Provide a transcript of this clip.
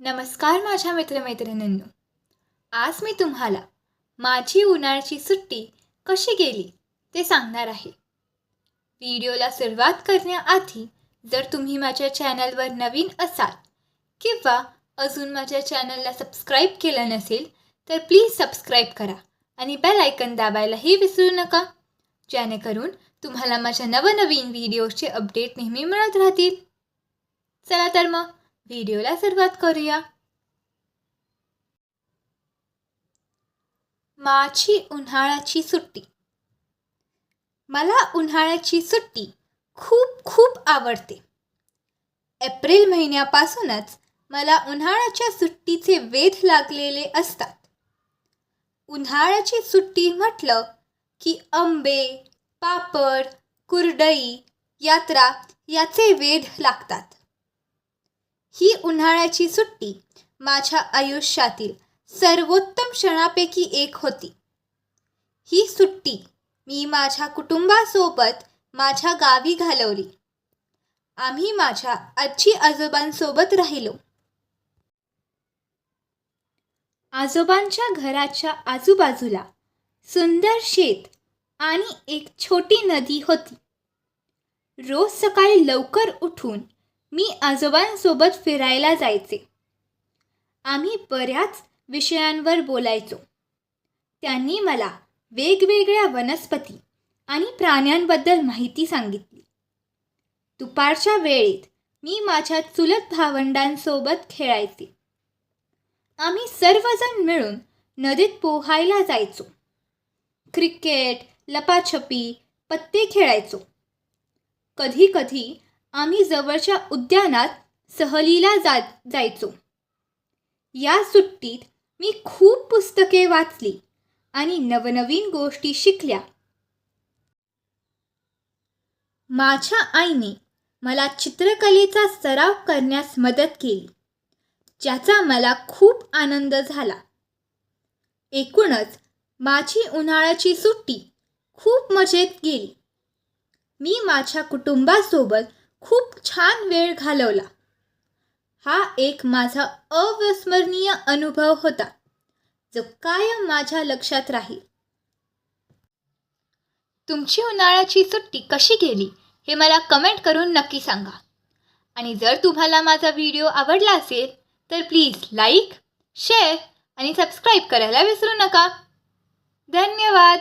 नमस्कार माझ्या मित्रमैत्रिणींनो. आज मी तुम्हाला माझी उन्हाळ्याची सुट्टी कशी गेली ते सांगणार आहे. व्हिडिओला सुरुवात करण्याआधी जर तुम्ही माझ्या चॅनलवर नवीन असाल किंवा अजून माझ्या चॅनलला सबस्क्राईब केलं नसेल तर प्लीज सबस्क्राईब करा आणि बेल आयकन दाबायलाही विसरू नका. जेणेकरून तुम्हाला माझ्या नवनवीन व्हिडिओचे अपडेट नेहमी मिळत राहतील. चला तर मग व्हिडिओला सुरुवात करूया. माझी उन्हाळ्याची सुट्टी. मला उन्हाळ्याची सुट्टी खूप खूप आवडते. एप्रिल महिन्यापासूनच मला उन्हाळ्याच्या सुट्टीचे वेध लागलेले असतात. उन्हाळ्याची सुट्टी म्हटलं की आंबे पापड कुरडई यात्रा याचे वेध लागतात. ही उन्हाळ्याची सुट्टी माझ्या आयुष्यातील सर्वोत्तम क्षणापैकी एक होती. ही सुट्टी मी माझ्या कुटुंबासोबत माझ्या गावी घालवली. आम्ही माझ्या आजी आजोबांसोबत राहिलो. आजोबांच्या घराच्या आजूबाजूला सुंदर शेत आणि एक छोटी नदी होती. रोज सकाळी लवकर उठून मी आजोबांसोबत फिरायला जायचे. आम्ही बऱ्याच विषयांवर बोलायचो. त्यांनी मला वेगवेगळ्या वनस्पती आणि प्राण्यांबद्दल माहिती सांगितली. दुपारच्या वेळेत मी माझ्या चुलत भावंडांसोबत खेळायचे. आम्ही सर्वजण मिळून नदीत पोहायला जायचो. क्रिकेट लपाछपी पत्ते खेळायचो. कधीकधी आम्ही जवळच्या उद्यानात सहलीला जा जायचो. या सुट्टीत मी खूप पुस्तके वाचली आणि नवनवीन गोष्टी शिकल्या. माझ्या आईने मला चित्रकलेचा सराव करण्यास मदत केली ज्याचा मला खूप आनंद झाला. एकूणच माझी उन्हाळ्याची सुट्टी खूप मजेत गेली. मी माझ्या कुटुंबासोबत खूप छान वेळ घालवला. हा एक माझा अविस्मरणीय अनुभव होता जो कायम माझ्या लक्षात राहील. तुमची उन्हाळ्याची सुट्टी कशी गेली हे मला कमेंट करून नक्की सांगा. आणि जर तुम्हाला माझा व्हिडिओ आवडला असेल तर प्लीज लाईक शेअर आणि सबस्क्राईब करायला विसरू नका. धन्यवाद!